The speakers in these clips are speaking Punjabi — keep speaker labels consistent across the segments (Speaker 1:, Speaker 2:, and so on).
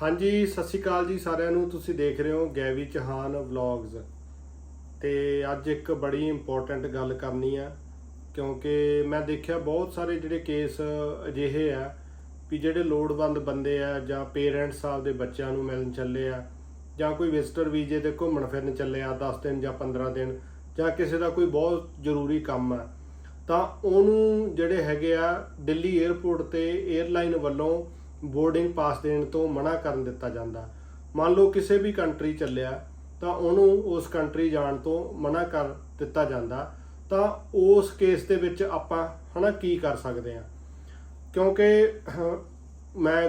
Speaker 1: ਹਾਂਜੀ, ਸਤਿ ਸ਼੍ਰੀ ਅਕਾਲ ਜੀ ਸਾਰਿਆਂ ਨੂੰ। ਤੁਸੀਂ ਦੇਖ ਰਹੇ ਹੋ ਗੈਵੀ ਚਹਾਨ ਵਲੌਗਸ ਤੇ ਅੱਜ ਇੱਕ ਬੜੀ ਇੰਪੋਰਟੈਂਟ ਗੱਲ ਕਰਨੀ ਆ, ਕਿਉਂਕਿ ਮੈਂ ਦੇਖਿਆ ਬਹੁਤ ਸਾਰੇ ਜਿਹੜੇ ਕੇਸ ਅਜਿਹੇ ਆ ਵੀ ਜਿਹੜੇ ਲੋੜਵੰਦ ਬੰਦੇ ਆ ਜਾਂ ਪੇਰੈਂਟਸ ਆਪਦੇ ਬੱਚਿਆਂ ਨੂੰ ਮਿਲਣ ਚੱਲੇ ਆ, ਜਾਂ ਕੋਈ ਵਿਜ਼ਟਰ ਵੀਜ਼ੇ ਤੇ ਘੁੰਮਣ ਫਿਰਨ ਚੱਲੇ ਆ 10 ਦਿਨ ਜਾਂ 15 ਦਿਨ, ਜਾਂ ਕਿਸੇ ਦਾ ਕੋਈ ਬਹੁਤ ਜ਼ਰੂਰੀ ਕੰਮ ਆ, ਤਾਂ ਉਹਨੂੰ ਜਿਹੜੇ ਹੈਗੇ ਆ ਦਿੱਲੀ 에ਅਰਪੋਰਟ ਤੇ 에ਅਰਲਾਈਨ ਵੱਲੋਂ ਬੋਰਡਿੰਗ ਪਾਸ ਦੇਣ ਤੋਂ ਮਨਾ ਕਰਨ ਦਿੱਤਾ ਜਾਂਦਾ। ਮੰਨ ਲਓ ਕਿਸੇ ਵੀ ਕੰਟਰੀ ਚੱਲਿਆ, ਤਾਂ ਉਹਨੂੰ ਉਸ ਕੰਟਰੀ ਜਾਣ ਤੋਂ ਮਨਾ ਕਰ ਦਿੱਤਾ ਜਾਂਦਾ। ਤਾਂ ਉਸ ਕੇਸ ਦੇ ਵਿੱਚ ਆਪਾਂ ਹਨਾ ਕੀ ਕਰ ਸਕਦੇ ਆ ਕਿਉਂਕਿ ਮੈਂ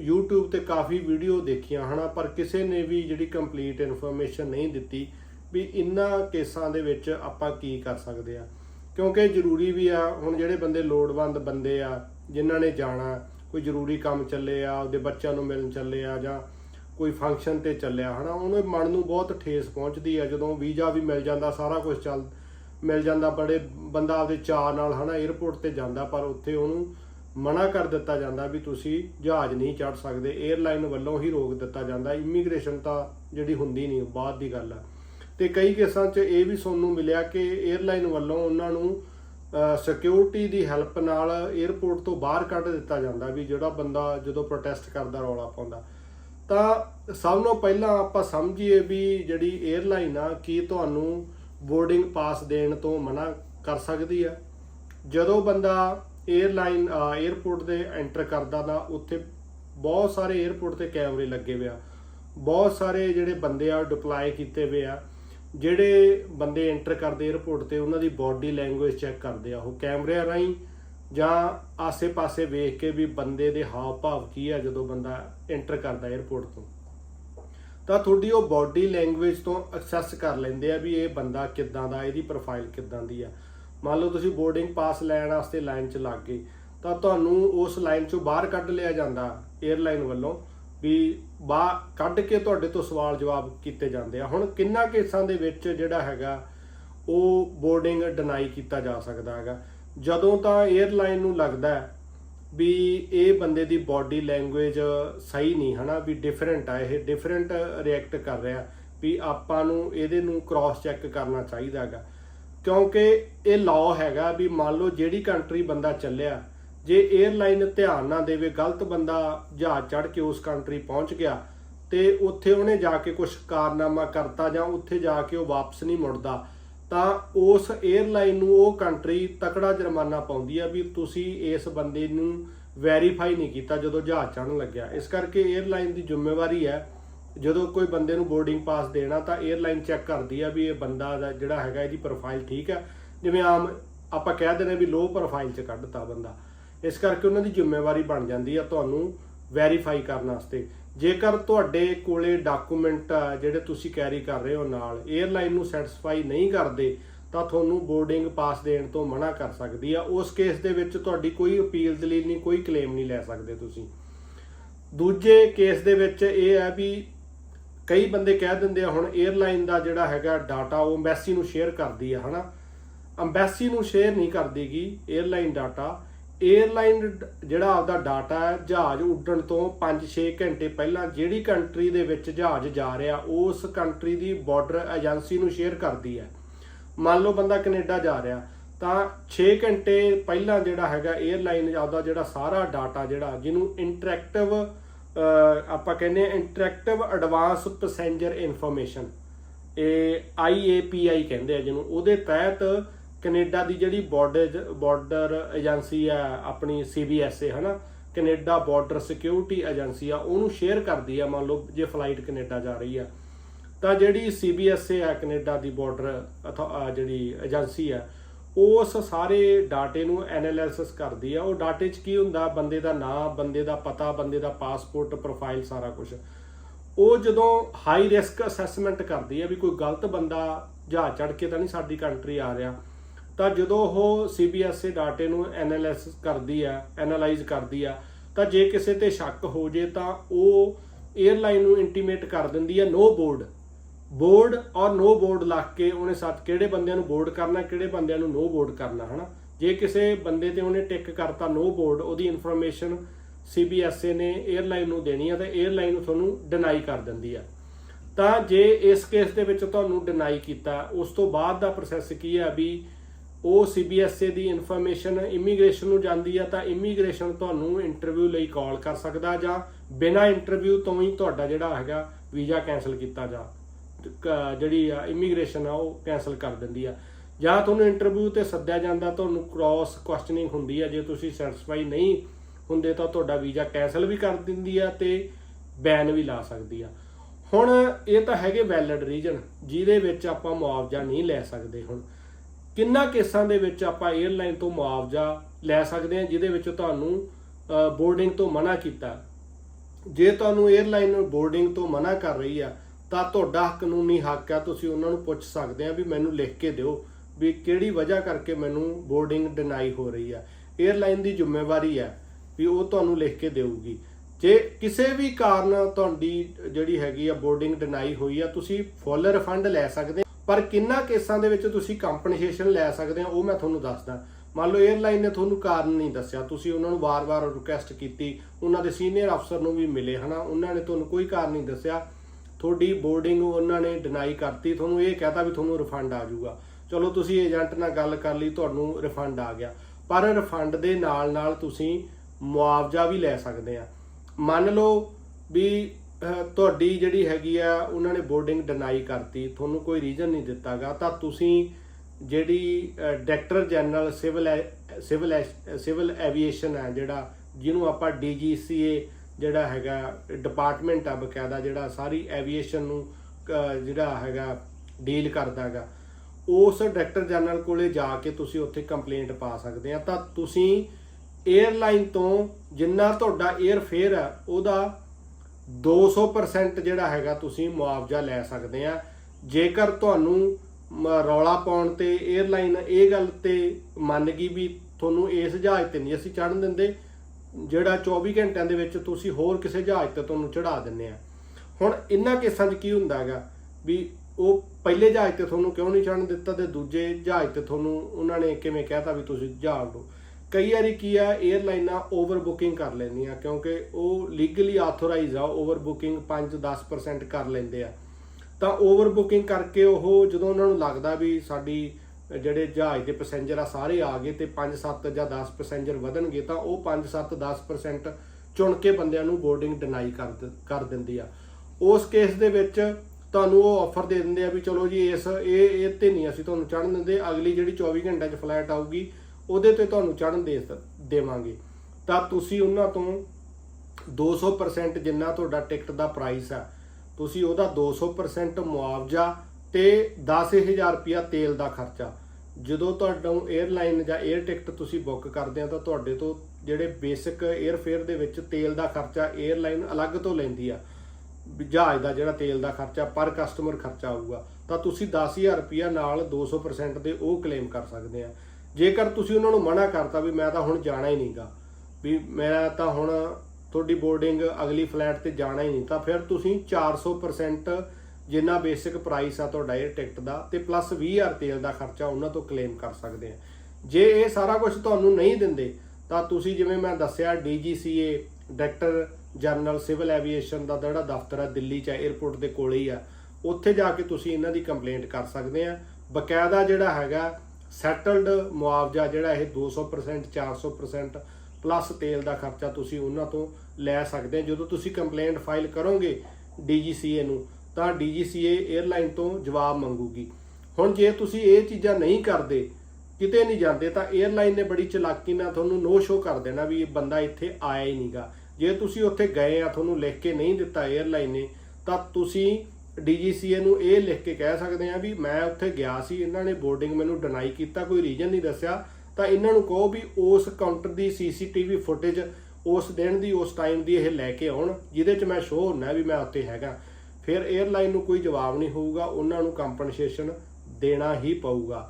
Speaker 1: YouTube ਤੇ ਕਾਫੀ ਵੀਡੀਓ ਦੇਖੀਆਂ ਹਨਾ, ਪਰ ਕਿਸੇ ਨੇ ਵੀ ਜਿਹੜੀ ਕੰਪਲੀਟ ਇਨਫੋਰਮੇਸ਼ਨ ਨਹੀਂ ਦਿੱਤੀ ਵੀ ਇਨ੍ਹਾਂ ਕੇਸਾਂ ਦੇ ਵਿੱਚ ਆਪਾਂ ਕੀ ਕਰ ਸਕਦੇ ਆ ਕਿਉਂਕਿ ਜ਼ਰੂਰੀ ਵੀ ਆ, ਹੁਣ ਜਿਹੜੇ ਬੰਦੇ ਲੋੜਵੰਦ ਬੰਦੇ ਆ, ਜਿਨ੍ਹਾਂ ਨੇ ਜਾਣਾ ਕੋਈ ਜ਼ਰੂਰੀ ਕੰਮ ਚੱਲੇ ਆ ਉਹਦੇ ਬੱਚਿਆਂ ਨੂੰ ਮਿਲਣ ਚੱਲੇ ਆ ਜਾਂ ਕੋਈ ਫੰਕਸ਼ਨ ਤੇ ਚੱਲਿਆ ਹਨਾ? ਉਹਨੂੰ ਮਨ ਨੂੰ ਬਹੁਤ ਠੇਸ ਪਹੁੰਚਦੀ ਆ, ਜਦੋਂ ਵੀਜ਼ਾ ਵੀ ਮਿਲ ਜਾਂਦਾ, ਸਾਰਾ ਕੁਝ ਚੱਲ ਮਿਲ ਜਾਂਦਾ, ਬੜੇ ਬੰਦਾ ਆਪਦੇ ਚਾਹ ਨਾਲ, ਹਨਾ 에어ਪੋਰਟ ਤੇ ਜਾਂਦਾ, ਪਰ ਉੱਥੇ ਉਹਨੂੰ ਮਨਾ ਕਰ ਦਿੱਤਾ ਜਾਂਦਾ ਵੀ ਤੁਸੀਂ ਜਹਾਜ਼ ਨਹੀਂ ਚੜ ਸਕਦੇ 에ਅਰਲਾਈਨ ਵੱਲੋਂ ਹੀ ਰੋਕ ਦਿੱਤਾ ਜਾਂਦਾ ਇਮੀਗ੍ਰੇਸ਼ਨ ਤਾਂ ਜਿਹੜੀ ਹੁੰਦੀ ਨਹੀਂ ਬਾਅਦ ਦੀ ਗੱਲ ਆ। ਤੇ ਕਈ ਕੇਸਾਂ 'ਚ ਇਹ ਵੀ ਸੁਣਨ ਨੂੰ ਮਿਲਿਆ ਕਿ 에ਅਰਲਾਈਨ ਵੱਲੋਂ ਉਹਨਾਂ ਨੂੰ ਸਿਕਿਉਰਿਟੀ ਦੀ ਹੈਲਪ ਨਾਲ 에어ਪੋਰਟ ਤੋਂ ਬਾਹਰ ਕੱਢ ਦਿੱਤਾ ਜਾਂਦਾ ਵੀ ਜਿਹੜਾ ਬੰਦਾ ਜਦੋਂ ਪ੍ਰੋਟੈਸਟ ਕਰਦਾ ਰੌਲਾ ਪਾਉਂਦਾ। ਤਾਂ ਸਭ ਤੋਂ ਪਹਿਲਾਂ ਆਪਾਂ ਸਮਝੀਏ ਵੀ ਜਿਹੜੀ 에ਅਰਲਾਈਨ ਆ, ਕੀ ਤੁਹਾਨੂੰ ਬੋਰਡਿੰਗ ਪਾਸ ਦੇਣ ਤੋਂ ਮਨਾ ਕਰ ਸਕਦੀ ਆ। ਜਦੋਂ ਬੰਦਾ 에ਅਰਲਾਈਨ 에ਅਰਪੋਰਟ ਦੇ ਐਂਟਰ ਕਰਦਾ ਤਾਂ ਉੱਥੇ ਬਹੁਤ ਸਾਰੇ 에ਅਰਪੋਰਟ ਤੇ ਕੈਮਰੇ ਲੱਗੇ ਹੋਏ ਆ। ਬਹੁਤ ਸਾਰੇ ਜਿਹੜੇ ਬੰਦੇ ਆ ਡਿਪਲਾਈ ਕੀਤੇ ਹੋਏ ਆ। ਜਿਹੜੇ ਬੰਦੇ ਐਂਟਰ ਕਰਦੇ 에어ਪੋਰਟ ਤੇ, ਉਹਨਾਂ ਦੀ ਬੋਡੀ ਲੈਂਗੁਏਜ ਚੈੱਕ ਕਰਦੇ ਆ। ਉਹ ਕੈਮਰਿਆਂ ਰਾਹੀਂ ਜਾਂ ਆਸੇ-ਪਾਸੇ ਵੇਖ ਕੇ ਵੀ ਬੰਦੇ ਦੇ ਹਾਵ ਭਾਵ ਕੀ ਆ ਜਦੋਂ ਬੰਦਾ ਐਂਟਰ ਕਰਦਾ 에어ਪੋਰਟ ਤੋਂ। ਤਾਂ ਤੁਹਾਡੀ ਉਹ ਬੋਡੀ ਲੈਂਗੁਏਜ ਤੋਂ ਐਕਸੈਸ ਕਰ ਲੈਂਦੇ ਆ ਵੀ ਇਹ ਬੰਦਾ ਕਿੱਦਾਂ ਦਾ, ਇਹਦੀ ਪ੍ਰੋਫਾਈਲ ਕਿੱਦਾਂ ਦੀ ਆ। ਮੰਨ ਲਓ ਤੁਸੀਂ ਬੋਰਡਿੰਗ ਪਾਸ ਲੈਣ ਵਾਸਤੇ ਲਾਈਨ 'ਚ ਲੱਗ ਗਏ, ਤਾਂ ਤੁਹਾਨੂੰ ਉਸ ਲਾਈਨ 'ਚੋਂ ਬਾਹਰ ਕੱਢ ਲਿਆ ਜਾਂਦਾ 에ਅਰਲਾਈਨ ਵੱਲੋਂ। ਵੀ ਬਾਹਰ ਕੱਢ ਕੇ ਤੁਹਾਡੇ ਤੋਂ ਸਵਾਲ ਜਵਾਬ ਕੀਤੇ ਜਾਂਦੇ ਆ। ਹੁਣ ਕਿੰਨਾ ਕੇਸਾਂ ਦੇ ਵਿੱਚ ਜਿਹੜਾ ਹੈਗਾ, ਉਹ ਬੋਰਡਿੰਗ ਡਿਨਾਈ ਕੀਤਾ ਜਾ ਸਕਦਾ ਹੈਗਾ। ਜਦੋਂ ਤਾਂ 에ਅਰਲਾਈਨ ਨੂੰ ਲੱਗਦਾ ਵੀ ਇਹ ਬੰਦੇ ਦੀ ਬਾਡੀ ਲੈਂਗੁਏਜ ਸਹੀ ਨਹੀਂ, ਹਨਾ, ਵੀ ਡਿਫਰੈਂਟ ਆ ਇਹ ਡਿਫਰੈਂਟ ਰਿਐਕਟ ਕਰ ਰਿਹਾ, ਵੀ ਆਪਾਂ ਨੂੰ ਇਹਦੇ ਨੂੰ ਕ੍ਰਾਸ ਚੈੱਕ ਕਰਨਾ ਚਾਹੀਦਾ ਹੈਗਾ। ਕਿਉਂਕਿ ਇਹ ਲਾਅ ਹੈਗਾ ਵੀ ਮੰਨ ਲਓ ਜਿਹੜੀ ਕੰਟਰੀ ਬੰਦਾ ਚੱਲਿਆ ਜੇ 에ਅਰਲਾਈਨ ਧਿਆਨ ਨਾ ਦੇਵੇ, ਗਲਤ ਬੰਦਾ ਜਹਾਜ਼ ਚੜ ਕੇ ਉਸ ਕੰਟਰੀ ਪਹੁੰਚ ਗਿਆ ਤੇ ਉੱਥੇ ਉਹਨੇ ਜਾ ਕੇ ਕੁਝ ਕਾਰਨਾਮਾ ਕਰਤਾ ਜਾਂ ਉੱਥੇ ਜਾ ਕੇ ਉਹ ਵਾਪਸ ਨਹੀਂ ਮੁੜਦਾ, ਤਾਂ ਉਸ 에ਅਰਲਾਈਨ ਨੂੰ ਉਹ ਕੰਟਰੀ ਤਕੜਾ ਜੁਰਮਾਨਾ ਪਾਉਂਦੀ ਆ ਵੀ ਤੁਸੀਂ ਇਸ ਬੰਦੇ ਨੂੰ ਵੈਰੀਫਾਈ ਨਹੀਂ ਕੀਤਾ ਜਦੋਂ ਜਹਾਜ਼ ਚੜਨ ਲੱਗਿਆ। ਇਸ ਕਰਕੇ 에ਅਰਲਾਈਨ ਦੀ ਜ਼ਿੰਮੇਵਾਰੀ ਹੈ, ਜਦੋਂ ਕੋਈ ਬੰਦੇ ਨੂੰ ਬੋਰਡਿੰਗ ਪਾਸ ਦੇਣਾ ਤਾਂ 에ਅਰਲਾਈਨ ਚੈੱਕ ਕਰਦੀ ਆ ਵੀ ਇਹ ਬੰਦਾ ਦਾ ਜਿਹੜਾ ਹੈਗਾ ਇਹਦੀ ਪ੍ਰੋਫਾਈਲ ਠੀਕ ਆ। ਜਿਵੇਂ ਆਮ ਆਪਾਂ ਕਹਿ ਦਿੰਦੇ ਵੀ ਲੋ ਪ੍ਰੋਫਾਈਲ 'ਚ ਕੱਢਤਾ ਬੰਦਾ। ਇਸ ਕਰਕੇ ਉਹਨਾਂ ਦੀ ਜ਼ਿੰਮੇਵਾਰੀ ਬਣ ਜਾਂਦੀ ਆ ਤੁਹਾਨੂੰ ਵੈਰੀਫਾਈ ਕਰਨ ਵਾਸਤੇ। ਜੇਕਰ ਤੁਹਾਡੇ ਕੋਲੇ ਡਾਕੂਮੈਂਟ ਜਿਹੜੇ ਤੁਸੀਂ ਕੈਰੀ ਕਰ ਰਹੇ ਹੋ ਨਾਲ 에ਅਰਲਾਈਨ ਨੂੰ ਸੈਟੀਸਫਾਈ ਨਹੀਂ ਕਰਦੇ, ਤਾਂ ਤੁਹਾਨੂੰ ਬੋਰਡਿੰਗ ਪਾਸ ਦੇਣ ਤੋਂ ਮਨਾ ਕਰ ਸਕਦੀ ਆ। ਉਸ ਕੇਸ ਦੇ ਵਿੱਚ ਤੁਹਾਡੀ ਕੋਈ ਅਪੀਲ ਲਈ ਨਹੀਂ, ਕੋਈ ਕਲੇਮ ਨਹੀਂ ਲੈ ਸਕਦੇ ਤੁਸੀਂ। ਦੂਜੇ ਕੇਸ ਦੇ ਵਿੱਚ ਇਹ ਹੈ ਵੀ ਕਈ ਬੰਦੇ ਕਹਿ ਦਿੰਦੇ ਆ, ਹੁਣ 에ਅਰਲਾਈਨ ਦਾ ਜਿਹੜਾ ਹੈਗਾ ਡਾਟਾ ਉਹ ਐਮਬੈਸੀ ਨੂੰ ਸ਼ੇਅਰ ਕਰਦੀ ਆ, ਹਨਾ? ਐਮਬੈਸੀ ਨੂੰ ਸ਼ੇਅਰ ਨਹੀਂ ਕਰਦੀਗੀ 에ਅਰਲਾਈਨ ਡਾਟਾ 에ਅਰਲਾਈਨ ਜਿਹੜਾ ਆਪਦਾ ਡਾਟਾ ਹੈ, ਜਹਾਜ਼ ਉੱਡਣ ਤੋਂ 5-6 ਘੰਟੇ ਪਹਿਲਾਂ ਜਿਹੜੀ ਕੰਟਰੀ ਦੇ ਵਿੱਚ ਜਹਾਜ਼ ਜਾ ਰਿਹਾ, ਉਸ ਕੰਟਰੀ ਦੀ ਬਾਰਡਰ ਏਜੰਸੀ ਨੂੰ ਸ਼ੇਅਰ ਕਰਦੀ ਹੈ। ਮੰਨ ਲਓ ਬੰਦਾ ਕੈਨੇਡਾ ਜਾ ਰਿਹਾ, ਤਾਂ 6 ਘੰਟੇ ਪਹਿਲਾਂ ਜਿਹੜਾ ਹੈਗਾ 에ਅਰਲਾਈਨ ਆਪਦਾ ਜਿਹੜਾ ਸਾਰਾ ਡਾਟਾ ਜਿਹੜਾ, ਜਿਹਨੂੰ ਇੰਟਰੈਕਟਿਵ ਆਪਾਂ ਕਹਿੰਦੇ ਆ ਇੰਟਰੈਕਟਿਵ ਐਡਵਾਂਸ ਪੈਸੇਂਜਰ ਇਨਫੋਰਮੇਸ਼ਨ ਇਹ IAPI ਕਹਿੰਦੇ ਆ ਜਿਹਨੂੰ, ਉਹਦੇ ਤਹਿਤ ਕੈਨੇਡਾ ਦੀ ਜਿਹੜੀ ਬਾਰਡਰ ਬਾਰਡਰ ਏਜੰਸੀ ਆ, ਆਪਣੀ CBSA ਹਨਾ? ਕੈਨੇਡਾ ਬਾਰਡਰ ਸਿਕਿਉਰਿਟੀ ਏਜੰਸੀ ਆ, ਉਹਨੂੰ ਸ਼ੇਅਰ ਕਰਦੀ ਆ, ਮੰਨ ਲਓ ਜੇ ਫਲਾਈਟ ਕੈਨੇਡਾ ਜਾ ਰਹੀ ਆ। ਤਾਂ ਜਿਹੜੀ CBSA ਆ, ਕੈਨੇਡਾ ਦੀ ਬਾਰਡਰ ਜਿਹੜੀ ਏਜੰਸੀ ਆ, ਉਸ ਸਾਰੇ ਡਾਟੇ ਨੂੰ ਐਨਾਲਿਸਿਸ ਕਰਦੀ ਆ। ਉਹ ਡਾਟੇ 'ਚ ਕੀ ਹੁੰਦਾ? ਬੰਦੇ ਦਾ ਨਾਮ, ਬੰਦੇ ਦਾ ਪਤਾ, ਬੰਦੇ ਦਾ ਪਾਸਪੋਰਟ ਪ੍ਰੋਫਾਈਲ ਸਾਰਾ ਕੁਝ ਉਹ ਜਦੋਂ ਹਾਈ ਰਿਸਕ ਅਸੈਸਮੈਂਟ ਕਰਦੀ ਆ ਵੀ ਕੋਈ ਗਲਤ ਬੰਦਾ ਜਹਾਜ਼ ਚੜ੍ਹ ਕੇ ਤਾਂ ਨਹੀਂ ਸਾਡੀ ਕੰਟਰੀ ਆ ਰਿਹਾ ਤਾਂ ਜਦੋਂ ਉਹ ਸੀਬੀਐਸਈ ਡਾਟੇ ਨੂੰ ਐਨਾਲਿਸਿਸ ਕਰਦੀ ਆ ਐਨਾਲਾਈਜ਼ ਕਰਦੀ ਆ, ਤਾਂ ਜੇ ਕਿਸੇ ਤੇ ਸ਼ੱਕ ਹੋ ਜੇ ਤਾਂ ਉਹ 에ਅਰਲਾਈਨ ਨੂੰ ਇੰਟੀਮੇਟ ਕਰ ਦਿੰਦੀ ਆ ਨੋ ਬੋਰਡ ਬੋਰਡ ਔਰ ਨੋ ਬੋਰਡ ਲੱਗ ਕੇ ਉਹਨੇ ਸਾਥ ਕਿਹੜੇ ਬੰਦਿਆਂ ਨੂੰ ਬੋਰਡ ਕਰਨਾ, ਕਿਹੜੇ ਬੰਦਿਆਂ ਨੂੰ ਨੋ ਬੋਰਡ ਕਰਨਾ, ਹਨਾ? ਜੇ ਕਿਸੇ ਬੰਦੇ ਤੇ ਉਹਨੇ ਟਿਕ ਕਰਤਾ ਨੋ ਬੋਰਡ ਉਹਦੀ ਇਨਫੋਰਮੇਸ਼ਨ ਸੀਬੀਐਸਏ ਨੇ 에ਅਰਲਾਈਨ ਨੂੰ ਦੇਣੀ ਆ ਤੇ 에ਅਰਲਾਈਨ ਨੂੰ ਤੁਹਾਨੂੰ ਡਿਨਾਈ ਕਰ ਦਿੰਦੀ ਆ। ਤਾਂ ਜੇ ਇਸ ਕੇਸ ਦੇ ਵਿੱਚ ਤੁਹਾਨੂੰ ਡਿਨਾਈ ਕੀਤਾ, ਉਸ ਤੋਂ ਬਾਅਦ ਦਾ ਪ੍ਰੋਸੈਸ ਕੀ ਆ ਵੀ ਉਹ CBSA ਦੀ ਇਨਫੋਰਮੇਸ਼ਨ ਇਮੀਗ੍ਰੇਸ਼ਨ ਨੂੰ ਜਾਂਦੀ ਆ, ਤਾਂ ਇਮੀਗ੍ਰੇਸ਼ਨ ਤੁਹਾਨੂੰ ਇੰਟਰਵਿਊ ਲਈ ਕਾਲ ਕਰ ਸਕਦਾ ਜਾਂ ਬਿਨਾਂ ਇੰਟਰਵਿਊ ਤੋਂ ਹੀ ਤੁਹਾਡਾ ਜਿਹੜਾ ਹੈਗਾ ਵੀਜ਼ਾ ਕੈਨਸਲ ਕੀਤਾ ਜਾ ਜਿਹੜੀ ਆ ਇਮੀਗ੍ਰੇਸ਼ਨ ਆ, ਉਹ ਕੈਨਸਲ ਕਰ ਦਿੰਦੀ ਆ। ਜਾਂ ਤੁਹਾਨੂੰ ਇੰਟਰਵਿਊ ਤੇ ਸੱਦਿਆ ਜਾਂਦਾ, ਤੁਹਾਨੂੰ ਕ੍ਰਾਸ ਕੁਐਸਚਨਿੰਗ ਹੁੰਦੀ ਆ, ਜੇ ਤੁਸੀਂ ਸੈਟੀਸਫਾਈ ਨਹੀਂ ਹੁੰਦੇ ਤਾਂ ਤੁਹਾਡਾ ਵੀਜ਼ਾ ਕੈਨਸਲ ਵੀ ਕਰ ਦਿੰਦੀ ਆ ਤੇ ਬੈਨ ਵੀ ਲਾ ਸਕਦੀ ਆ। ਹੁਣ ਇਹ ਤਾਂ ਹੈਗੇ ਵੈਲਿਡ ਰੀਜਨ ਜਿਹਦੇ ਵਿੱਚ ਆਪਾਂ ਮੁਆਵਜ਼ਾ ਨਹੀਂ ਲੈ ਸਕਦੇ ਹੁਣ। ਕਿੰਨਾ ਕੇਸਾਂ ਦੇ ਵਿੱਚ ਆਪਾਂ 에ਅਰਲਾਈਨ ਤੋਂ ਮੁਆਵਜ਼ਾ ਲੈ ਸਕਦੇ ਹਾਂ, ਜਿਹਦੇ ਵਿੱਚ ਤੁਹਾਨੂੰ ਬੋਰਡਿੰਗ ਤੋਂ ਮਨਾ ਕੀਤਾ। ਜੇ ਤੁਹਾਨੂੰ 에ਅਰਲਾਈਨ ਬੋਰਡਿੰਗ ਤੋਂ ਮਨਾ ਕਰ ਰਹੀ ਆ, ਤਾਂ ਤੁਹਾਡਾ ਕਾਨੂੰਨੀ ਹੱਕ ਆ, ਤੁਸੀਂ ਉਹਨਾਂ ਨੂੰ ਪੁੱਛ ਸਕਦੇ ਆ ਵੀ ਮੈਨੂੰ ਲਿਖ ਕੇ ਦਿਓ ਵੀ ਕਿਹੜੀ ਵਜ੍ਹਾ ਕਰਕੇ ਮੈਨੂੰ ਬੋਰਡਿੰਗ ਡਿਨਾਈ ਹੋ ਰਹੀ ਆ। 에ਅਰਲਾਈਨ ਦੀ ਜ਼ਿੰਮੇਵਾਰੀ ਆ ਵੀ ਉਹ ਤੁਹਾਨੂੰ ਲਿਖ ਕੇ ਦੇਊਗੀ। ਜੇ ਕਿਸੇ ਵੀ ਕਾਰਨ ਤੁਹਾਡੀ ਜਿਹੜੀ ਹੈਗੀ ਆ ਬੋਰਡਿੰਗ ਡਿਨਾਈ ਹੋਈ ਆ, ਤੁਸੀਂ ਫੁੱਲ ਰਿਫੰਡ ਲੈ ਸਕਦੇ ਪਰ ਕਿੰਨਾ ਕੇਸਾਂ ਦੇ ਵਿੱਚ ਤੁਸੀਂ ਕੰਪਨਸੇਸ਼ਨ ਲੈ ਸਕਦੇ ਆ ਉਹ ਮੈਂ ਤੁਹਾਨੂੰ ਦੱਸਦਾ। ਮੰਨ ਲਓ 에ਅਰਲਾਈਨ ਨੇ ਤੁਹਾਨੂੰ ਕਾਰਨ ਨਹੀਂ ਦੱਸਿਆ, ਤੁਸੀਂ ਉਹਨਾਂ ਨੂੰ ਵਾਰ-ਵਾਰ ਰਿਕੁਐਸਟ ਕੀਤੀ, ਉਹਨਾਂ ਦੇ ਸੀਨੀਅਰ ਅਫਸਰ ਨੂੰ ਵੀ ਮਿਲੇ, ਹਨਾ? ਉਹਨਾਂ ਨੇ ਤੁਹਾਨੂੰ ਕੋਈ ਕਾਰਨ ਨਹੀਂ ਦੱਸਿਆ। ਤੁਹਾਡੀ ਬੋਰਡਿੰਗ ਉਹਨਾਂ ਨੇ ਡਿਨਾਈ ਕਰਤੀ, ਤੁਹਾਨੂੰ ਇਹ ਕਹਤਾ ਵੀ ਤੁਹਾਨੂੰ ਰਿਫੰਡ ਆ ਜਾਊਗਾ। ਚਲੋ, ਤੁਸੀਂ ਏਜੰਟ ਨਾਲ ਗੱਲ ਕਰ ਲਈ, ਤੁਹਾਨੂੰ ਰਿਫੰਡ ਆ ਗਿਆ। ਪਰ ਰਿਫੰਡ ਦੇ ਨਾਲ ਨਾਲ ਤੁਸੀਂ ਮੁਆਵਜ਼ਾ ਵੀ ਲੈ ਸਕਦੇ ਆ। ਮੰਨ ਲਓ ਵੀ ਤੁਹਾਡੀ ਜਿਹੜੀ ਹੈਗੀ ਆ, ਉਹਨਾਂ ਨੇ ਬੋਰਡਿੰਗ ਡਿਨਾਈ ਕਰਤੀ, ਤੁਹਾਨੂੰ ਕੋਈ ਰੀਜ਼ਨ ਨਹੀਂ ਦਿੱਤਾਗਾ। ਤਾਂ ਤੁਸੀਂ ਜਿਹੜੀ director general civil civil civil aviation ਹੈ ਜਿਹੜਾ, ਜਿਹਨੂੰ ਆਪਾਂ DGCA ਜਿਹੜਾ ਹੈਗਾ ਡਿਪਾਰਟਮੈਂਟ ਆ ਬਕਾਇਦਾ ਜਿਹੜਾ, ਸਾਰੀ ਐਵੀਏਸ਼ਨ ਨੂੰ ਜਿਹੜਾ ਹੈਗਾ ਡੀਲ ਕਰਦਾਗਾ। ਉਸ ਡਾਇਰੈਕਟਰ ਜਨਰਲ ਕੋਲੇ ਜਾ ਕੇ ਤੁਸੀਂ ਉੱਥੇ ਕੰਪਲੇਂਟ ਪਾ ਸਕਦੇ ਆ। ਤਾਂ ਤੁਸੀਂ 에ਅਰਲਾਈਨ ਤੋਂ ਜਿੰਨਾ ਤੁਹਾਡਾ 에ਅਰ ਫੇਅਰ ਹੈ ਉਹਦਾ 200% ਜਿਹੜਾ ਹੈਗਾ ਤੁਸੀਂ ਮੁਆਵਜ਼ਾ ਲੈ ਸਕਦੇ ਆ। ਜੇਕਰ ਤੁਹਾਨੂੰ ਰੌਲਾ ਪਾਉਣ ਤੇ 에ਅਰਲਾਈਨ ਇਹ ਗੱਲ ਤੇ ਮੰਨ ਗਈ ਵੀ ਤੁਹਾਨੂੰ ਇਸ ਜਹਾਜ਼ ਤੇ ਨਹੀਂ ਅਸੀਂ ਚੜਨ ਦਿੰਦੇ, ਜਿਹੜਾ 24 ਘੰਟਿਆਂ ਦੇ ਵਿੱਚ ਤੁਸੀਂ ਹੋਰ ਕਿਸੇ ਜਹਾਜ਼ ਤੇ ਤੁਹਾਨੂੰ ਚੜਾ ਦਿੰਨੇ ਆ। ਹੁਣ ਇਹਨਾਂ ਕੇਸਾਂ 'ਚ ਕੀ ਹੁੰਦਾ ਹੈਗਾ ਵੀ ਉਹ ਪਹਿਲੇ ਜਹਾਜ਼ ਤੇ ਤੁਹਾਨੂੰ ਕਿਉਂ ਨਹੀਂ ਚੜਨ ਦਿੱਤਾ ਤੇ ਦੂਜੇ ਜਹਾਜ਼ ਤੇ ਤੁਹਾਨੂੰ ਉਹਨਾਂ ਨੇ ਕਿਵੇਂ ਕਹਿਤਾ ਵੀ ਤੁਸੀਂ ਜਹਾਜ਼ ਲਓ ਕਈ ਵਾਰੀ ਕੀ ਆ 에ਅਰਲਾਈਨਾਂ ਓਵਰ ਬੁਕਿੰਗ ਕਰ ਲੈਂਦੀਆਂ, ਕਿਉਂਕਿ ਉਹ ਲੀਗਲੀ ਆਥੋਰਾਈਜ਼ ਆ ਓਵਰ ਬੁਕਿੰਗ 5-10% ਕਰ ਲੈਂਦੇ ਆ। ਤਾਂ ਓਵਰ ਬੁਕਿੰਗ ਕਰਕੇ ਉਹ ਜਦੋਂ ਉਹਨਾਂ ਨੂੰ ਲੱਗਦਾ ਵੀ ਸਾਡੀ ਜਿਹੜੇ ਜਹਾਜ਼ ਦੇ ਪੈਸੇਂਜਰ ਆ, ਸਾਰੇ ਆ ਗਏ ਤੇ 5-7 ਜਾਂ 10 ਪੈਸੇਂਜਰ ਵਧਣਗੇ, ਤਾਂ ਉਹ 5-7-10% ਚੁਣ ਕੇ ਬੰਦਿਆਂ ਨੂੰ ਬੋਰਡਿੰਗ ਡਿਨਾਈ ਕਰ ਕਰ ਦਿੰਦੀ ਆ। ਉਸ ਕੇਸ ਦੇ ਵਿੱਚ ਤੁਹਾਨੂੰ ਉਹ ਆਫਰ ਦੇ ਦਿੰਦੇ ਆ ਵੀ ਚਲੋ ਜੀ, ਇਸ, ਇਹ ਇਹ ਤੇ ਨਹੀਂ ਅਸੀਂ ਤੁਹਾਨੂੰ ਚੜ੍ਹਨ ਦਿੰਦੇ, ਅਗਲੀ ਜਿਹੜੀ 24 ਘੰਟਿਆਂ 'ਚ ਫਲਾਈਟ ਆਊਗੀ ਉਹਦੇ ਤੇ ਤੁਹਾਨੂੰ ਚੜਨ ਦੇ ਦੇਵਾਂਗੇ। ਤਾਂ ਤੁਸੀਂ ਉਹਨਾਂ ਤੋਂ 200% ਜਿੰਨਾ ਤੁਹਾਡਾ ਟਿਕਟ ਦਾ ਪ੍ਰਾਈਸ ਆ, ਤੁਸੀਂ ਉਹਦਾ 200% ਮੁਆਵਜ਼ਾ ਤੇ 10000 ਰੁਪਿਆ ਤੇਲ ਦਾ ਖਰਚਾ। ਜਦੋਂ ਤੁਹਾਡਾ ਏਅਰਲਾਈਨ ਜਾਂ 에ਅਰ ਟਿਕਟ ਤੁਸੀਂ ਬੁੱਕ ਕਰਦੇ ਆ, ਤਾਂ ਤੁਹਾਡੇ ਤੋਂ ਜਿਹੜੇ ਬੇਸਿਕ 에ਅਰਫੇਅਰ ਦੇ ਵਿੱਚ ਤੇਲ ਦਾ ਖਰਚਾ 에ਅਰਲਾਈਨ ਅਲੱਗ ਤੋਂ ਲੈਂਦੀ ਆ। ਜਹਾਜ਼ ਦਾ ਜਿਹੜਾ ਤੇਲ ਦਾ ਖਰਚਾ ਪਰ ਕਸਟਮਰ ਖਰਚਾ ਹੋਊਗਾ। ਤਾਂ ਤੁਸੀਂ 10000 ਰੁਪਿਆ ਨਾਲ 200% ਦੇ ਉਹ ਕਲੇਮ ਕਰ ਸਕਦੇ ਆ। ਜੇਕਰ ਤੁਸੀਂ ਉਹਨਾਂ ਨੂੰ ਮਨਾ ਕਰਤਾ ਵੀ ਮੈਂ ਤਾਂ ਹੁਣ ਜਾਣਾ ਹੀ ਨਹੀਂਗਾ, ਵੀ ਮੈਂ ਤਾਂ ਹੁਣ ਤੁਹਾਡੀ ਬੋਰਡਿੰਗ ਅਗਲੀ ਫਲੈਟ ਤੇ ਜਾਣਾ ਹੀ ਨਹੀਂ, ਤਾਂ ਫਿਰ ਤੁਸੀਂ 400% ਜਿੰਨਾ ਬੇਸਿਕ ਪ੍ਰਾਈਸ ਆ ਤੁਹਾਡਾ ਇਹ ਟਿਕਟ ਦਾ ਤੇ ਪਲੱਸ 20000 ਤੇਲ ਦਾ ਖਰਚਾ ਉਹਨਾਂ ਤੋਂ ਕਲੇਮ ਕਰ ਸਕਦੇ ਆ। ਜੇ ਇਹ ਸਾਰਾ ਕੁਝ ਤੁਹਾਨੂੰ ਨਹੀਂ ਦਿੰਦੇ, ਤਾਂ ਤੁਸੀਂ ਜਿਵੇਂ ਮੈਂ ਦੱਸਿਆ DGCA director general civil aviation ਦਾ ਜਿਹੜਾ ਦਫ਼ਤਰ ਹੈ ਦਿੱਲੀ ਚ 에ਅਰਪੋਰਟ ਦੇ ਕੋਲੇ ਹੀ ਆ, ਉੱਥੇ ਜਾ ਕੇ ਤੁਸੀਂ ਇਹਨਾਂ ਦੀ ਕੰਪਲੇਂਟ ਕਰ ਸਕਦੇ ਆ। ਬਕਾਇਦਾ ਜਿਹੜਾ ਹੈਗਾ ਸੈਟਲਡ ਮੁਆਵਜ਼ਾ ਜਿਹੜਾ ਇਹ 200% 400% ਪਲੱਸ ਤੇਲ ਦਾ ਖਰਚਾ ਤੁਸੀਂ ਉਹਨਾਂ ਤੋਂ ਲੈ ਸਕਦੇ ਹੋ। ਜਦੋਂ ਤੁਸੀਂ ਕੰਪਲੇਂਟ ਫਾਈਲ ਕਰੋਗੇ ਡੀਜੀਸੀਏ ਨੂੰ, ਤਾਂ ਡੀਜੀਸੀਏ 에ਅਰਲਾਈਨ ਤੋਂ ਜਵਾਬ ਮੰਗੂਗੀ। ਹੁਣ ਜੇ ਤੁਸੀਂ ਇਹ ਚੀਜ਼ਾਂ ਨਹੀਂ ਕਰਦੇ, ਕਿਤੇ ਨਹੀਂ ਜਾਂਦੇ, ਤਾਂ 에ਅਰਲਾਈਨ ਨੇ ਬੜੀ ਚਲਾਕੀ ਨਾਲ ਤੁਹਾਨੂੰ ਨੋ ਸ਼ੋ ਕਰ ਦੇਣਾ ਵੀ ਇਹ ਬੰਦਾ ਇੱਥੇ ਆਇਆ ਹੀ ਨਹੀਂਗਾ ਜੇ ਤੁਸੀਂ ਉੱਥੇ ਗਏ ਆ, ਤੁਹਾਨੂੰ ਲਿਖ ਕੇ ਨਹੀਂ ਦਿੱਤਾ 에ਅਰਲਾਈਨ ਨੇ, ਤਾਂ ਤੁਸੀਂ DGCA ਨੂੰ ਇਹ ਲਿਖ ਕੇ ਕਹਿ ਸਕਦੇ ਆ ਵੀ ਮੈਂ ਉੱਥੇ ਗਿਆ ਸੀ, ਇਹਨਾਂ ਨੇ ਬੋਰਡਿੰਗ ਮੈਨੂੰ ਡਿਨਾਈ ਕੀਤਾ, ਕੋਈ ਰੀਜ਼ਨ ਨਹੀਂ ਦੱਸਿਆ। ਤਾਂ ਇਹਨਾਂ ਨੂੰ ਕਹੋ ਵੀ ਉਸ ਕਾਊਂਟਰ ਦੀ ਸੀਸੀਟੀਵੀ ਫੁਟੇਜ ਉਸ ਦਿਨ ਦੀ, ਉਸ ਟਾਈਮ ਦੀ ਇਹ ਲੈ ਕੇ ਆਉਣ, ਜਿਹਦੇ 'ਚ ਮੈਂ ਸ਼ੋਅ ਹੁੰਨਾ ਵੀ ਮੈਂ ਉੱਥੇ ਹੈਗਾ। ਫਿਰ 에ਅਰਲਾਈਨ ਨੂੰ ਕੋਈ ਜਵਾਬ ਨਹੀਂ ਹੋਊਗਾ, ਉਹਨਾਂ ਨੂੰ ਕੰਪਨਸੇਸ਼ਨ ਦੇਣਾ ਹੀ ਪਊਗਾ।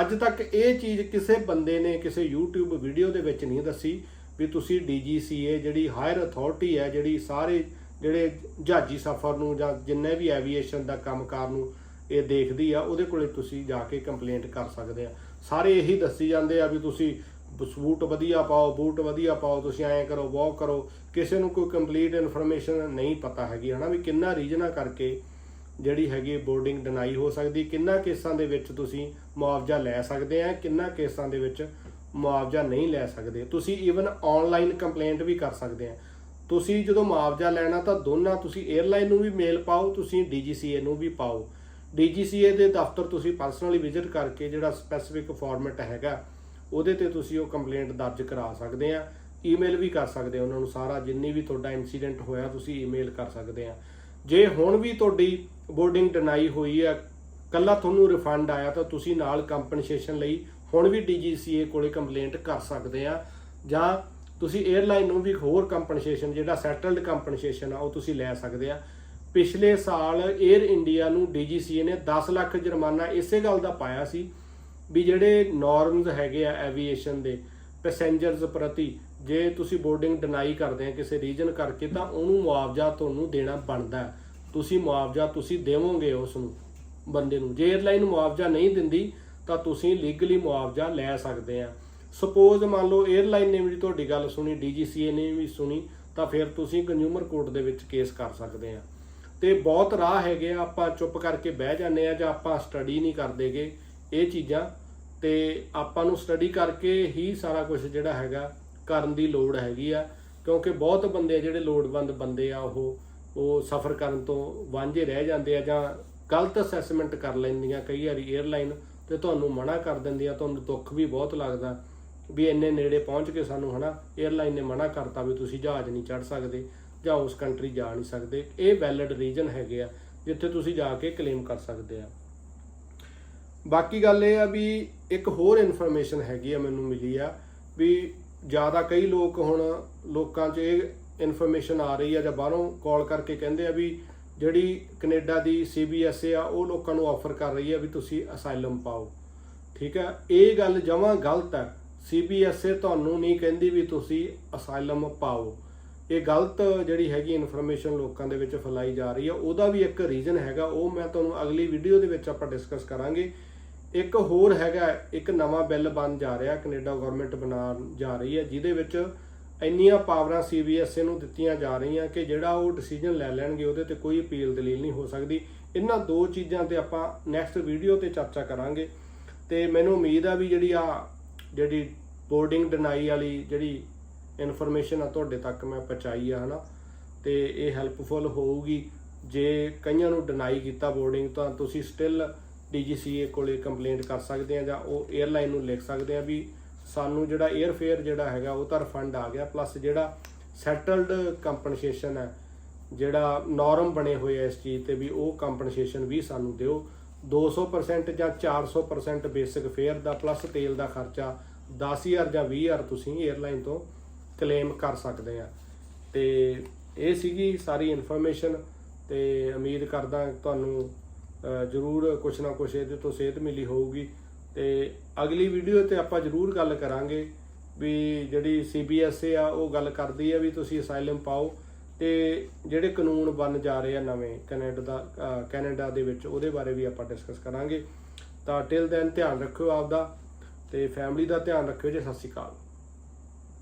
Speaker 1: ਅੱਜ ਤੱਕ ਇਹ ਚੀਜ਼ ਕਿਸੇ ਬੰਦੇ ਨੇ ਕਿਸੇ YouTube ਵੀਡੀਓ ਦੇ ਵਿੱਚ ਨਹੀਂ ਦੱਸੀ ਵੀ ਤੁਸੀਂ DGCA ਜਿਹੜੀ ਹਾਇਰ ਅਥਾਰਟੀ ਹੈ, ਜਿਹੜੀ ਸਾਰੇ ਜਿਹੜੇ ਜਹਾਜੀ ਸਫ਼ਰ ਨੂੰ ਜਾਂ ਜਿੰਨੇ ਵੀ ਐਵੀਏਸ਼ਨ ਦਾ ਕੰਮਕਾਰ ਨੂੰ ਇਹ ਦੇਖਦੀ ਆ, ਉਹਦੇ ਕੋਲੇ ਤੁਸੀਂ ਜਾ ਕੇ ਕੰਪਲੇਂਟ ਕਰ ਸਕਦੇ ਆ। ਸਾਰੇ ਇਹੀ ਦੱਸੀ ਜਾਂਦੇ ਆ ਵੀ ਤੁਸੀਂ ਸੂਟ ਵਧੀਆ ਪਾਓ, ਬੂਟ ਵਧੀਆ ਪਾਓ, ਤੁਸੀਂ ਐਂ ਕਰੋ ਵਾਕ ਕਰੋ। ਕਿਸੇ ਨੂੰ ਕੋਈ ਕੰਪਲੀਟ ਇਨਫੋਰਮੇਸ਼ਨ ਨਹੀਂ ਪਤਾ ਹੈਗੀ, ਹਨਾ, ਵੀ ਕਿੰਨਾ ਰੀਜਨਾਂ ਕਰਕੇ ਜਿਹੜੀ ਹੈਗੀ ਬੋਰਡਿੰਗ ਡਿਨਾਈ ਹੋ ਸਕਦੀ, ਕਿੰਨਾ ਕੇਸਾਂ ਦੇ ਵਿੱਚ ਤੁਸੀਂ ਮੁਆਵਜ਼ਾ ਲੈ ਸਕਦੇ ਆ, ਕਿੰਨਾ ਕੇਸਾਂ ਦੇ ਵਿੱਚ ਮੁਆਵਜ਼ਾ ਨਹੀਂ ਲੈ ਸਕਦੇ। ਤੁਸੀਂ ਈਵਨ ਆਨਲਾਈਨ ਕੰਪਲੇਂਟ ਵੀ ਕਰ ਸਕਦੇ ਆ। ਤੁਸੀਂ ਜਦੋਂ ਮੁਆਵਜ਼ਾ ਲੈਣਾ ਤਾਂ ਦੋਨਾਂ ਤੁਸੀਂ 에ਅਰਲਾਈਨ ਨੂੰ ਵੀ ਮੇਲ ਪਾਓ, ਤੁਸੀਂ ਡੀਜੀਸੀਏ ਨੂੰ ਵੀ ਪਾਓ। ਡੀਜੀਸੀਏ ਦੇ ਦਫ਼ਤਰ ਤੁਸੀਂ ਪਰਸਨਲੀ ਵਿਜ਼ਿਟ ਕਰਕੇ ਜਿਹੜਾ ਸਪੈਸੀਫਿਕ ਫਾਰਮੈਟ ਹੈਗਾ, ਉਹਦੇ ਤੇ ਤੁਸੀਂ ਉਹ ਕੰਪਲੇਂਟ ਦਰਜ ਕਰਾ ਸਕਦੇ ਆ। ਈਮੇਲ ਵੀ ਕਰ ਸਕਦੇ ਆ ਉਹਨਾਂ ਨੂੰ ਸਾਰਾ, ਜਿੰਨੀ ਵੀ ਤੁਹਾਡਾ ਇਨਸੀਡੈਂਟ ਹੋਇਆ ਤੁਸੀਂ ਈਮੇਲ ਕਰ ਸਕਦੇ ਆ। ਜੇ ਹੁਣ ਵੀ ਤੁਹਾਡੀ ਬੋਰਡਿੰਗ ਡਿਨਾਈ ਹੋਈ ਆ, ਕੱਲਾ ਤੁਹਾਨੂੰ ਰਿਫੰਡ ਆਇਆ ਤਾਂ ਤੁਸੀਂ ਨਾਲ ਕੰਪਨਸੇਸ਼ਨ ਲਈ ਹੁਣ ਵੀ ਡੀਜੀਸੀਏ ਕੋਲੇ ਕੰਪਲੇਂਟ ਕਰ ਸਕਦੇ ਆ। ਜਾਂ ਤੁਸੀਂ 에ਅਰਲਾਈਨ ਨੂੰ ਵੀ ਇੱਕ ਹੋਰ ਕੰਪਨਸੇਸ਼ਨ ਜਿਹੜਾ ਸੈਟਲਡ ਕੰਪਨਸੇਸ਼ਨ ਆ, ਉਹ ਤੁਸੀਂ ਲੈ ਸਕਦੇ ਆ। ਪਿਛਲੇ ਸਾਲ 에ਅਰ ਇੰਡੀਆ ਨੂੰ ਡੀਜੀਸੀਏ ਨੇ 10 ਲੱਖ ਜੁਰਮਾਨਾ ਇਸੇ ਗੱਲ ਦਾ ਪਾਇਆ ਸੀ ਵੀ ਜਿਹੜੇ ਨਾਰਮਸ ਹੈਗੇ ਆ ਐਵੀਏਸ਼ਨ ਦੇ ਪੈਸੇਂਜਰਸ ਪ੍ਰਤੀ, ਜੇ ਤੁਸੀਂ ਬੋਰਡਿੰਗ ਡਿਨਾਈ ਕਰਦੇ ਆ ਕਿਸੇ ਰੀਜਨ ਕਰਕੇ, ਤਾਂ ਉਹਨੂੰ ਮੁਆਵਜ਼ਾ ਤੁਹਾਨੂੰ ਦੇਣਾ ਬਣਦਾ ਤੁਸੀਂ ਮੁਆਵਜ਼ਾ ਤੁਸੀਂ ਦੇਵੋਗੇ ਉਸ ਨੂੰ, ਬੰਦੇ ਨੂੰ। ਜੇ 에ਅਰਲਾਈਨ ਮੁਆਵਜ਼ਾ ਨਹੀਂ ਦਿੰਦੀ, ਤਾਂ ਤੁਸੀਂ ਲੀਗਲੀ ਮੁਆਵਜ਼ਾ ਲੈ ਸਕਦੇ ਆ। ਸਪੋਜ਼ ਮੰਨ ਲਓ 에ਅਰਲਾਈਨ ਨੇ ਵੀ ਤੁਹਾਡੀ ਗੱਲ ਸੁਣੀ ਡੀਜੀਸੀਏ ਨੇ ਵੀ ਸੁਣੀ, ਤਾਂ ਫਿਰ ਤੁਸੀਂ ਕੰਜ਼ਿਊਮਰ ਕੋਰਟ ਦੇ ਵਿੱਚ ਕੇਸ ਕਰ ਸਕਦੇ ਆ। ਤੇ ਬਹੁਤ ਰਾਹ ਹੈਗੇ ਆ, ਆਪਾਂ ਚੁੱਪ ਕਰਕੇ ਬਹਿ ਜਾਂਦੇ ਆ ਜਾਂ ਆਪਾਂ ਸਟੱਡੀ ਨਹੀਂ ਕਰਦੇਗੇ ਇਹ ਚੀਜ਼ਾਂ। ਤੇ ਆਪਾਂ ਨੂੰ ਸਟੱਡੀ ਕਰਕੇ ਹੀ ਸਾਰਾ ਕੁਝ ਜਿਹੜਾ ਹੈਗਾ ਕਰਨ ਦੀ ਲੋੜ ਹੈਗੀ ਆ, ਕਿਉਂਕਿ ਬਹੁਤ ਬੰਦੇ ਜਿਹੜੇ ਲੋੜਵੰਦ ਬੰਦੇ ਆ ਉਹ ਉਹ ਸਫ਼ਰ ਕਰਨ ਤੋਂ ਵਾਂਝੇ ਰਹਿ ਜਾਂਦੇ ਆ ਜਾਂ ਗਲਤ ਅਸੈਸਮੈਂਟ ਕਰ ਲੈਂਦੀਆਂ ਕਈ ਵਾਰੀ 에ਅਰਲਾਈਨ ਤੇ ਤੁਹਾਨੂੰ ਮਨਾ ਕਰ ਦਿੰਦੀਆਂ ਤੁਹਾਨੂੰ ਦੁੱਖ ਵੀ ਬਹੁਤ ਲੱਗਦਾ। ਵੀ ਇੰਨੇ ਨੇੜੇ ਪਹੁੰਚ ਕੇ ਸਾਨੂੰ ਹਨਾ 에ਅਰਲਾਈਨ ਨੇ ਮਨਾ ਕਰਤਾ ਵੀ ਤੁਸੀਂ ਜਹਾਜ਼ ਨਹੀਂ ਚੜ੍ਹ ਸਕਦੇ ਜਾਂ ਉਸ ਕੰਟਰੀ ਜਾ ਨਹੀਂ ਸਕਦੇ। ਇਹ ਵੈਲਿਡ ਰੀਜ਼ਨ ਹੈਗੇ ਆ, ਜਿੱਥੇ ਤੁਸੀਂ ਜਾ ਕੇ ਕਲੇਮ ਕਰ ਸਕਦੇ ਆ। ਬਾਕੀ ਗੱਲ ਇਹ ਆ ਵੀ ਇੱਕ ਹੋਰ ਇਨਫੋਰਮੇਸ਼ਨ ਹੈਗੀ ਆ ਮੈਨੂੰ ਮਿਲੀ ਆ ਵੀ ਜ਼ਿਆਦਾ ਕਈ ਲੋਕ ਹੁਣ ਲੋਕਾਂ 'ਚ ਇਹ ਇਨਫੋਰਮੇਸ਼ਨ ਆ ਰਹੀ ਆ ਜਾਂ ਬਾਹਰੋਂ ਕਾਲ ਕਰਕੇ ਕਹਿੰਦੇ ਆ ਵੀ ਜਿਹੜੀ ਕੈਨੇਡਾ ਦੀ ਸੀਬੀਐਸਏ ਆ, ਉਹ ਲੋਕਾਂ ਨੂੰ ਆਫਰ ਕਰ ਰਹੀ ਆ ਵੀ ਤੁਸੀਂ ਅਸਾਈਲਮ ਪਾਓ। ਠੀਕ ਹੈ ਇਹ ਗੱਲ ਜਮਾਂ ਗਲਤ ਆ। ਸੀਬੀਐਸਏ ਤੁਹਾਨੂੰ ਨਹੀਂ ਕਹਿੰਦੀ ਵੀ ਤੁਸੀਂ ਅਸਾਈਲਮ ਪਾਓ। ਇਹ ਗਲਤ ਜਿਹੜੀ ਹੈਗੀ ਇਨਫੋਰਮੇਸ਼ਨ ਲੋਕਾਂ ਦੇ ਵਿੱਚ ਫੈਲਾਈ ਜਾ ਰਹੀ ਹੈ ਉਹਦਾ ਵੀ ਇੱਕ ਰੀਜ਼ਨ ਹੈਗਾ। ਉਹ ਮੈਂ ਤੁਹਾਨੂੰ ਅਗਲੀ ਵੀਡੀਓ ਦੇ ਵਿੱਚ ਆਪਾਂ ਡਿਸਕਸ ਕਰਾਂਗੇ। ਇੱਕ ਹੋਰ ਹੈਗਾ, ਇੱਕ ਨਵਾਂ ਬਿੱਲ ਬਣ ਜਾ ਰਿਹਾ, ਕੈਨੇਡਾ ਗਵਰਨਮੈਂਟ ਬਣਾ ਜਾ ਰਹੀ ਹੈ, ਜਿਹਦੇ ਵਿੱਚ ਇੰਨੀਆਂ ਪਾਵਰਾਂ ਸੀਬੀਐਸਏ ਨੂੰ ਦਿੱਤੀਆਂ ਜਾ ਰਹੀਆਂ ਕਿ ਜਿਹੜਾ ਉਹ ਡਿਸੀਜਨ ਲੈ ਲੈਣਗੇ, ਉਹਦੇ ਤੇ ਕੋਈ ਅਪੀਲ ਦਲੀਲ ਨਹੀਂ ਹੋ ਸਕਦੀ। ਇਹਨਾਂ ਦੋ ਚੀਜ਼ਾਂ ਤੇ ਆਪਾਂ ਨੈਕਸਟ ਵੀਡੀਓ ਤੇ ਚਰਚਾ ਕਰਾਂਗੇ। ਤੇ ਮੈਨੂੰ ਉਮੀਦ ਆ ਵੀ ਜਿਹੜੀ ਆ ਜਿਹੜੀ ਬੋਰਡਿੰਗ ਡਿਨਾਈ ਵਾਲੀ ਜਿਹੜੀ ਇਨਫੋਰਮੇਸ਼ਨ ਆ ਤੁਹਾਡੇ ਤੱਕ ਮੈਂ ਪਹੁੰਚਾਈ ਆ, ਹਨਾ? ਤੇ ਇਹ ਹੈਲਪਫੁਲ ਹੋਊਗੀ। ਜੇ ਕਈਆਂ ਨੂੰ ਡਿਨਾਈ ਕੀਤਾ ਬੋਰਡਿੰਗ ਤਾਂ ਤੁਸੀਂ ਸਟਿਲ ਡੀਜੀਸੀਏ ਕੋਲੇ ਕੰਪਲੇਂਟ ਕਰ ਸਕਦੇ ਆ ਜਾਂ ਉਹ 에ਅਰਲਾਈਨ ਨੂੰ ਲਿਖ ਸਕਦੇ ਆ ਵੀ ਸਾਨੂੰ ਜਿਹੜਾ 에ਅਰਫੇਅਰ ਜਿਹੜਾ ਹੈਗਾ, ਉਹ ਤਾਂ ਰਿਫੰਡ ਆ ਗਿਆ। ਪਲੱਸ ਜਿਹੜਾ ਸੈਟਲਡ ਕੰਪਨਸੇਸ਼ਨ ਹੈ ਜਿਹੜਾ ਨਾਰਮ ਬਣੇ ਹੋਏ ਆ ਇਸ ਚੀਜ਼ ਤੇ ਵੀ ਉਹ ਕੰਪਨਸੇਸ਼ਨ ਵੀ ਸਾਨੂੰ ਦਿਓ। 200% ਜਾਂ 400% ਬੇਸਿਕ ਫੇਅਰ ਦਾ ਪਲੱਸ ਤੇਲ ਦਾ ਖਰਚਾ 10000 ਜਾਂ 20000 ਤੁਸੀਂ 에ਅਰਲਾਈਨ ਤੋਂ ਕਲੇਮ ਕਰ ਸਕਦੇ ਆ। ਤੇ ਇਹ ਸੀਗੀ ਸਾਰੀ ਇਨਫੋਰਮੇਸ਼ਨ ਤੇ ਉਮੀਦ ਕਰਦਾ ਤੁਹਾਨੂੰ ਜ਼ਰੂਰ ਕੁਛ ਨਾ ਕੁਛ ਇਹਦੇ ਤੋਂ ਸੇਧ ਮਿਲੀ ਹੋਊਗੀ। ਤੇ ਅਗਲੀ ਵੀਡੀਓ ਤੇ ਆਪਾਂ ਜ਼ਰੂਰ ਗੱਲ ਕਰਾਂਗੇ ਵੀ ਜਿਹੜੀ ਸੀਬੀਐਸਏ ਆ, ਉਹ ਗੱਲ ਕਰਦੀ ਆ ਵੀ ਤੁਸੀਂ ਅਸਾਈਲਮ ਪਾਓ। ਤੇ ਜਿਹੜੇ ਕਾਨੂੰਨ ਬਣ ਜਾ ਰਹੇ ਆ ਨਵੇਂ ਕੈਨੇਡਾ ਦਾ ਕੈਨੇਡਾ ਦੇ ਵਿੱਚ, ਉਹਦੇ ਬਾਰੇ ਵੀ ਆਪਾਂ ਡਿਸਕਸ ਕਰਾਂਗੇ। ਤਾਂ ਟਿਲ ਦੈਨ ਧਿਆਨ ਰੱਖਿਓ ਆਪਦਾ ਤੇ ਫੈਮਿਲੀ ਦਾ ਧਿਆਨ ਰੱਖਿਓ ਜੀ, ਸਤਿ ਸ਼੍ਰੀ ਅਕਾਲ।